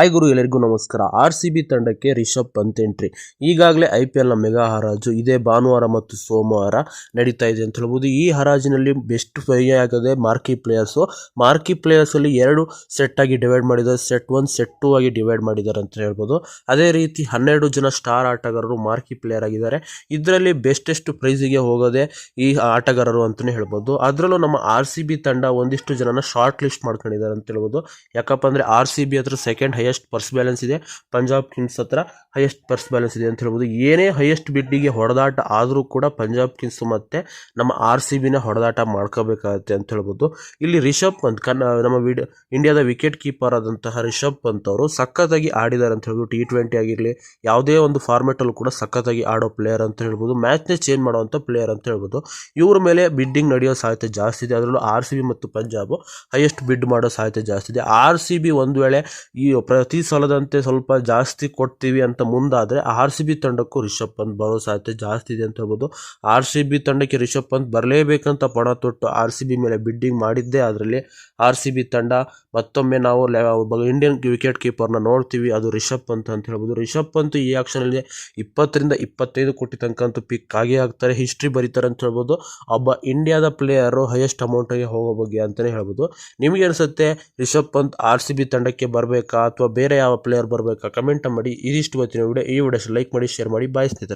Hi ಗುರು, ಎಲ್ಲರಿಗೂ ನಮಸ್ಕಾರ. R C B ತಂಡಕ್ಕೆ ರಿಷಬ್ ಪಂತ್ ಎಂಟ್ರಿ ಈಗಾಗಲೇ ಐ ಪಿ ಎಲ್ನ ಮೆಗಾ ಹರಾಜು ಇದೇ ಭಾನುವಾರ ಮತ್ತು ಸೋಮವಾರ ನಡೀತಾ ಇದೆ ಅಂತ ಹೇಳ್ಬೋದು. ಈ ಹರಾಜಿನಲ್ಲಿ ಬೆಸ್ಟ್ ಫೈ ಆಗದೆ ಮಾರ್ಕಿ ಪ್ಲೇಯರ್ಸು ಮಾರ್ಕಿ ಪ್ಲೇಯರ್ಸಲ್ಲಿ ಎರಡು ಸೆಟ್ ಆಗಿ ಡಿವೈಡ್ ಮಾಡಿದ್ದಾರೆ. ಸೆಟ್ ಒನ್ ಸೆಟ್ ಟೂ ಆಗಿ ಡಿವೈಡ್ ಮಾಡಿದ್ದಾರೆ ಅಂತ ಹೇಳ್ಬೋದು. ಅದೇ ರೀತಿ ಹನ್ನೆರಡು ಜನ ಸ್ಟಾರ್ ಆಟಗಾರರು ಮಾರ್ಕಿ ಪ್ಲೇಯರ್ ಆಗಿದ್ದಾರೆ. ಇದರಲ್ಲಿ ಬೆಸ್ಟೆಸ್ಟ್ ಪ್ರೈಸಿಗೆ ಹೋಗೋದೇ ಈ ಆಟಗಾರರು ಅಂತಲೇ ಹೇಳ್ಬೋದು. ಅದರಲ್ಲೂ ನಮ್ಮ ಆರ್ ಸಿ ತಂಡ ಒಂದಿಷ್ಟು ಜನನ ಶಾರ್ಟ್ ಲಿಸ್ಟ್ ಮಾಡ್ಕೊಂಡಿದ್ದಾರೆ ಅಂತ ಹೇಳ್ಬೋದು. ಯಾಕಪ್ಪ ಅಂದರೆ ಆರ್ ಸಿ ಬಿ ಹತ್ರ ಸೆಕೆಂಡ್ ಹೈಯೆಸ್ಟ್ ಪರ್ಸ್ ಬ್ಯಾಲೆನ್ಸ್ ಇದೆ. ಪಂಜಾಬ್ ಕಿಂಗ್ಸ್ ಹತ್ರ ಹೈಯೆಸ್ಟ್ ಪರ್ಸ್ ಬ್ಯಾಲೆನ್ಸ್ ಇದೆ ಅಂತ ಹೇಳ್ಬೋದು. ಏನೇ ಹೈಯೆಸ್ಟ್ ಬಿಡ್ಡಿಗೆ ಹೊಡೆದಾಟ ಆದರೂ ಕೂಡ ಪಂಜಾಬ್ ಕಿಂಗ್ಸ್ ಮತ್ತೆ ನಮ್ಮ ಆರ್ ಸಿ ಬಿನ ಹೊಡೆದಾಟ ಮಾಡ್ಕೋಬೇಕಾಗತ್ತೆ ಅಂತ ಹೇಳ್ಬೋದು. ಇಲ್ಲಿ ರಿಷಬ್ ಪಂತ್ ಕನ್ನ ನಮ್ಮ ವಿಡ್ ಇಂಡಿಯಾದ ವಿಕೆಟ್ ಕೀಪರ್ ಆದಂತಹ ರಿಷಬ್ ಪಂತ್ ಅವರು ಸಖತ್ತಾಗಿ ಆಡಿದ್ದಾರೆ ಅಂತ ಹೇಳ್ಬೋದು. ಟಿ ಟ್ವೆಂಟಿ ಆಗಿರಲಿ, ಯಾವುದೇ ಒಂದು ಫಾರ್ಮೆಟಲ್ಲೂ ಕೂಡ ಸಖತ್ತಾಗಿ ಆಡೋ ಪ್ಲೇಯರ್ ಅಂತ ಹೇಳ್ಬೋದು. ಮ್ಯಾಚ್ನೇ ಚೇಂಜ್ ಮಾಡುವಂಥ ಪ್ಲೇಯರ್ ಅಂತ ಹೇಳ್ಬೋದು. ಇವ್ರ ಮೇಲೆ ಬಿಡ್ಡಿಂಗ್ ನಡೆಯೋ ಸಾಧ್ಯತೆ ಜಾಸ್ತಿ ಇದೆ. ಅದರಲ್ಲೂ ಆರ್ ಸಿ ಬಿ ಮತ್ತು ಪಂಜಾಬ್ ಹೈಯೆಸ್ಟ್ ಬಿಡ್ ಮಾಡೋ ಸಾಧ್ಯತೆ ಜಾಸ್ತಿ ಇದೆ. ಆರ್ ಸಿ ಬಿ ಒಂದು ವೇಳೆ ಈ ಪ್ರತಿ ಸಲದಂತೆ ಸ್ವಲ್ಪ ಜಾಸ್ತಿ ಕೊಡ್ತೀವಿ ಅಂತ ಮುಂದಾದರೆ ಆರ್ ಸಿ ಬಿ ತಂಡಕ್ಕೂ ರಿಷಬ್ ಪಂತ್ ಬರೋ ಸಾಧ್ಯತೆ ಜಾಸ್ತಿ ಇದೆ ಅಂತ ಹೇಳ್ಬೋದು. ಆರ್ ಸಿ ಬಿ ತಂಡಕ್ಕೆ ರಿಷಬ್ ಪಂತ್ ಬರಲೇಬೇಕಂತ ಪಣ ತೊಟ್ಟು ಆರ್ ಸಿ ಬಿ ಮೇಲೆ ಬಿಡ್ಡಿಂಗ್ ಮಾಡಿದ್ದೇ ಅದರಲ್ಲಿ ಆರ್ ಸಿ ಬಿ ತಂಡ ಮತ್ತೊಮ್ಮೆ ನಾವು ಇಂಡಿಯನ್ ವಿಕೆಟ್ ಕೀಪರ್ನ ನೋಡ್ತೀವಿ. ಅದು ರಿಷಬ್ ಪಂತ್ ಅಂತ ಹೇಳ್ಬೋದು. ರಿಷಬ್ ಪಂತ್ ಈ ಆಕ್ಷನಲ್ಲಿ ಇಪ್ಪತ್ತರಿಂದ ಇಪ್ಪತ್ತೈದು ಕೋಟಿ ತನಕ ಪಿಕ್ ಆಗಿ ಆಗ್ತಾರೆ ಹಿಸ್ಟ್ರಿ ಬರೀತಾರೆ ಅಂತ ಹೇಳ್ಬೋದು. ಒಬ್ಬ ಇಂಡಿಯಾದ ಪ್ಲೇಯರು ಹೈಯೆಸ್ಟ್ ಅಮೌಂಟಿಗೆ ಹೋಗೋ ಬಗ್ಗೆ ಅಂತಲೇ ಹೇಳ್ಬೋದು. ನಿಮಗೆ ಅನಿಸುತ್ತೆ Rishabh Pant R C B ತಂಡಕ್ಕೆ ಬರಬೇಕಾ ಅಥವಾ ಬೇರೆ ಯಾವ ಪ್ಲೇಯರ್ ಬರಬೇಕಾ? ಕಮೆಂಟ್ ಮಾಡಿ. ಇದಿಷ್ಟು ಗೊತ್ತಿನ ವಿಡಿಯೋ ಈ ವಿಡಿಯೋಸ್ ಲೈಕ್ ಮಾಡಿ ಶೇರ್ ಮಾಡಿ. ಬಾಯ್ ಸ್ನೇಹಿತರೆ.